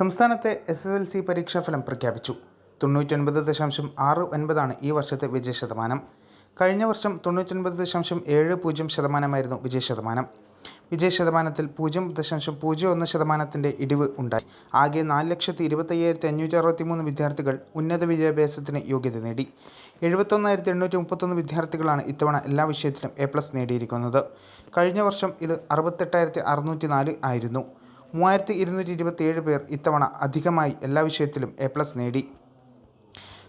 സംസ്ഥാനത്തെ S S L C പരീക്ഷാഫലം പ്രഖ്യാപിച്ചു. തൊണ്ണൂറ്റൊൻപത് ദശാംശം ആറ് ഒൻപതാണ് ഈ വർഷത്തെ വിജയ ശതമാനം. കഴിഞ്ഞ വർഷം തൊണ്ണൂറ്റൊൻപത് ദശാംശം ഏഴ് പൂജ്യം ശതമാനമായിരുന്നു വിജയ ശതമാനം. വിജയ ശതമാനത്തിൽ പൂജ്യം ദശാംശം പൂജ്യം ഒന്ന് ശതമാനത്തിന്റെ ഇടിവ് ഉണ്ടായി. ആകെ നാല് ലക്ഷത്തി ഇരുപത്തയ്യായിരത്തി അഞ്ഞൂറ്റി അറുപത്തി മൂന്ന് വിദ്യാർത്ഥികൾ ഉന്നത വിദ്യാഭ്യാസത്തിന് യോഗ്യത നേടി. എഴുപത്തൊന്നായിരത്തി എണ്ണൂറ്റി മുപ്പത്തൊന്ന് വിദ്യാർത്ഥികളാണ് ഇത്തവണ എല്ലാ വിഷയത്തിലും എ പ്ലസ് നേടിയിരിക്കുന്നത്. കഴിഞ്ഞ വർഷം ഇത് അറുപത്തെട്ടായിരത്തി അറുന്നൂറ്റി നാല് ആയിരുന്നു. മൂവായിരത്തി ഇരുന്നൂറ്റി ഇരുപത്തിയേഴ് പേർ ഇത്തവണ അധികമായി എല്ലാ വിഷയത്തിലും എ പ്ലസ് നേടി.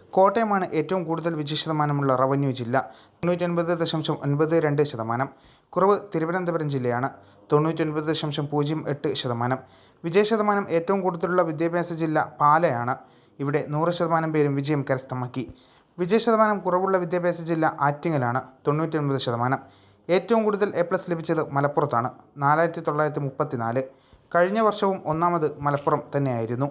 കോട്ടയമാണ് ഏറ്റവും കൂടുതൽ വിജയ ശതമാനമുള്ള റവന്യൂ ജില്ല. തൊണ്ണൂറ്റൊൻപത് ദശാംശം ഒൻപത് രണ്ട് ശതമാനം. കുറവ് തിരുവനന്തപുരം ജില്ലയാണ്. തൊണ്ണൂറ്റൊൻപത് ദശാംശം പൂജ്യം എട്ട് ശതമാനം. വിജയ ശതമാനം ഏറ്റവും കൂടുതലുള്ള വിദ്യാഭ്യാസ ജില്ല പാലയാണ്. ഇവിടെ നൂറ് ശതമാനം പേരും വിജയം കരസ്ഥമാക്കി. വിജയ ശതമാനം കുറവുള്ള വിദ്യാഭ്യാസ ജില്ല ആറ്റിങ്ങലാണ്. തൊണ്ണൂറ്റൊൻപത് ശതമാനം. ഏറ്റവും കൂടുതൽ എ പ്ലസ് ലഭിച്ചത് മലപ്പുറത്താണ്. നാലായിരത്തി തൊള്ളായിരത്തി മുപ്പത്തി നാല് കഴിഞ്ഞ വർഷവും ഒന്നാമത് മലപ്പുറം തന്നെയായിരുന്നു.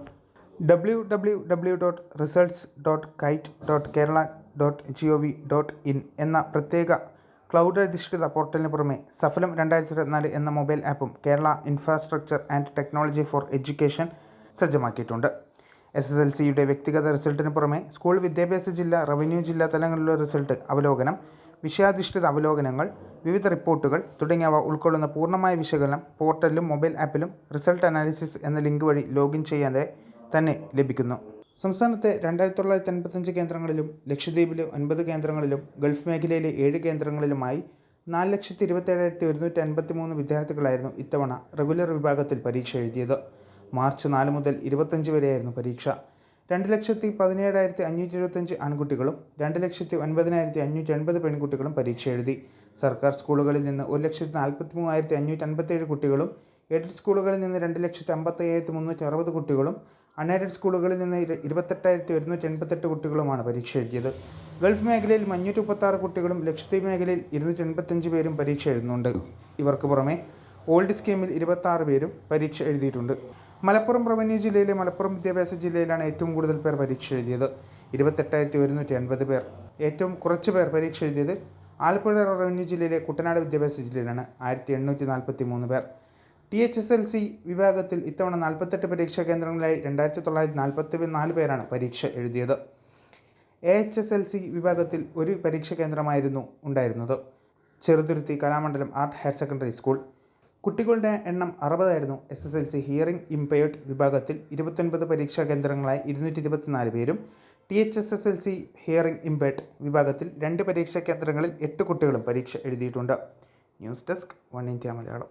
W W W dot results dot kite dot Kerala dot G O V dot in എന്ന പ്രത്യേക ക്ലൗഡ് അധിഷ്ഠിത പോർട്ടലിന് പുറമെ സഫലം രണ്ടായിരത്തി ഇരുപത്തിനാല് എന്ന മൊബൈൽ ആപ്പും Kerala infrastructure and technology for education സജ്ജമാക്കിയിട്ടുണ്ട്. എസ് എസ് എൽ സിയുടെ വ്യക്തിഗത റിസൾട്ടിന് പുറമെ സ്കൂൾ വിദ്യാഭ്യാസ ജില്ല റവന്യൂ ജില്ലാ തലങ്ങളിലുള്ള റിസൾട്ട് അവലോകനം വിഷയാധിഷ്ഠിത അവലോകനങ്ങൾ വിവിധ റിപ്പോർട്ടുകൾ തുടങ്ങിയവ ഉൾക്കൊള്ളുന്ന പൂർണമായ വിശകലനം പോർട്ടലിലും മൊബൈൽ ആപ്പിലും റിസൾട്ട് അനാലിസിസ് എന്ന ലിങ്ക് വഴി ലോഗിൻ ചെയ്യാതെ തന്നെ ലഭിക്കുന്നു. സംസ്ഥാനത്തെ രണ്ടായിരത്തി തൊള്ളായിരത്തി അൻപത്തഞ്ച് കേന്ദ്രങ്ങളിലും ലക്ഷദ്വീപിലെ ഒൻപത് കേന്ദ്രങ്ങളിലും ഗൾഫ് മേഖലയിലെ ഏഴ് കേന്ദ്രങ്ങളിലുമായി നാല് ലക്ഷത്തി ഇരുപത്തേഴായിരത്തി ഒരുന്നൂറ്റി അൻപത്തി മൂന്ന് വിദ്യാർത്ഥികളായിരുന്നു ഇത്തവണ റെഗുലർ വിഭാഗത്തിൽ പരീക്ഷ എഴുതിയത്. മാർച്ച് നാല് മുതൽ ഇരുപത്തഞ്ച് വരെയായിരുന്നു പരീക്ഷ. രണ്ട് ലക്ഷത്തി പതിനേഴായിരത്തി അഞ്ഞൂറ്റി എഴുപത്തഞ്ച് ആൺകുട്ടികളും രണ്ട് ലക്ഷത്തി ഒൻപതിനായിരത്തി അഞ്ഞൂറ്റി എൺപത് പെൺകുട്ടികളും പരീക്ഷ എഴുതി. സർക്കാർ സ്കൂളുകളിൽ നിന്ന് ഒരു ലക്ഷത്തി നാൽപ്പത്തി മൂവായിരത്തി അഞ്ഞൂറ്റി അൻപത്തേഴ് കുട്ടികളും എയ്ഡഡ് സ്കൂളുകളിൽ നിന്ന് രണ്ട് ലക്ഷത്തി അമ്പത്തയ്യായിരത്തി മുന്നൂറ്റി അറുപത് കുട്ടികളും അൺഎയ്ഡഡ് സ്കൂളുകളിൽ നിന്ന് ഇര- ഇരുപത്തെട്ടായിരത്തി ഒരുന്നൂറ്റി എൺപത്തെട്ട് കുട്ടികളുമാണ് പരീക്ഷ എഴുതിയത്. ഗൾഫ് മേഖലയിൽ അഞ്ഞൂറ്റി മുപ്പത്താറ് കുട്ടികളും ലക്ഷദ്വീപ് മേഖലയിൽ ഇരുന്നൂറ്റി എൺപത്തഞ്ച് പേരും പരീക്ഷ എഴുതുന്നുണ്ട്. ഇവർക്ക് പുറമെ ഓൾഡ് സ്കീമിൽ ഇരുപത്താറ് പേരും പരീക്ഷ എഴുതിയിട്ടുണ്ട്. മലപ്പുറം റവന്യൂ ജില്ലയിലെ മലപ്പുറം വിദ്യാഭ്യാസ ജില്ലയിലാണ് ഏറ്റവും കൂടുതൽ പേർ പരീക്ഷ എഴുതിയത്. ഇരുപത്തെട്ടായിരത്തി ഒരുന്നൂറ്റി എൺപത് പേർ ഏറ്റവും കുറച്ച് പേർ പരീക്ഷ എഴുതിയത് ആലപ്പുഴ റവന്യൂ ജില്ലയിലെ കുട്ടനാട് വിദ്യാഭ്യാസ ജില്ലയിലാണ്. ആയിരത്തി എണ്ണൂറ്റി നാൽപ്പത്തി മൂന്ന് പേർ. T H S L C വിഭാഗത്തിൽ ഇത്തവണ നാൽപ്പത്തെട്ട് പരീക്ഷാ കേന്ദ്രങ്ങളിലായി രണ്ടായിരത്തി തൊള്ളായിരത്തി നാൽപ്പത്തി നാല് പേരാണ് പരീക്ഷ എഴുതിയത്. A H S L C വിഭാഗത്തിൽ ഒരു പരീക്ഷാ കേന്ദ്രമായിരുന്നു ഉണ്ടായിരുന്നത്. Cheruthuruthy Kalamandalam art higher secondary school. കുട്ടികളുടെ എണ്ണം അറുപതായിരുന്നു. S S L C hearing impaired വിഭാഗത്തിൽ ഇരുപത്തൊൻപത് പരീക്ഷാ കേന്ദ്രങ്ങളായി ഇരുന്നൂറ്റി ഇരുപത്തിനാല് പേരും T H S S L C hearing impaired വിഭാഗത്തിൽ രണ്ട് പരീക്ഷാ കേന്ദ്രങ്ങളിൽ എട്ട് കുട്ടികളും പരീക്ഷ എഴുതിയിട്ടുണ്ട്. News desk one India Malayalam.